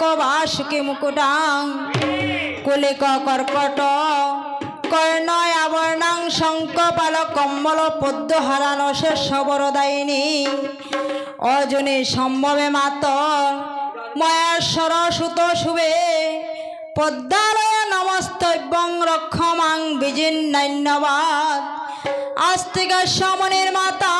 কবাসকে মুকুটাং কোলে কর্কট কর্ণয় আবর্ণাং শঙ্কপাল কম্বল পদ্ম হারানো সে সবরদায়িনী অজনে সম্ভবে মাত ময়া সরসুত শুভে। পদ্মালয় নমস্তব্যং রক্ষমাং বিজিন্নান্যবাদ। আস্তিক সমনের মাতা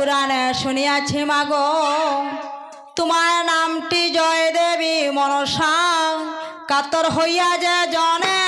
পুরাণে শুনিয়াছি মাগ। তোমার নামটি জয় দেবী মনসা। কাতর হইয়া যে জনে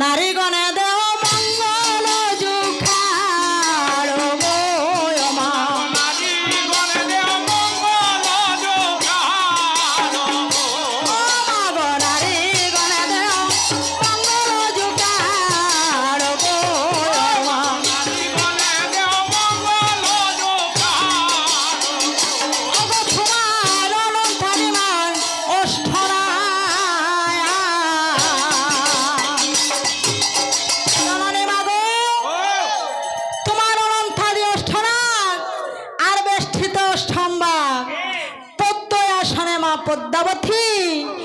নারীগণে পদ্মাবতী।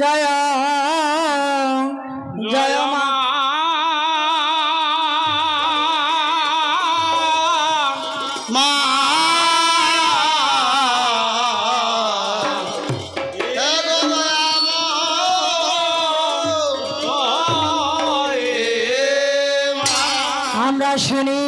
জয় জয় মা। আমরা শুনিয়া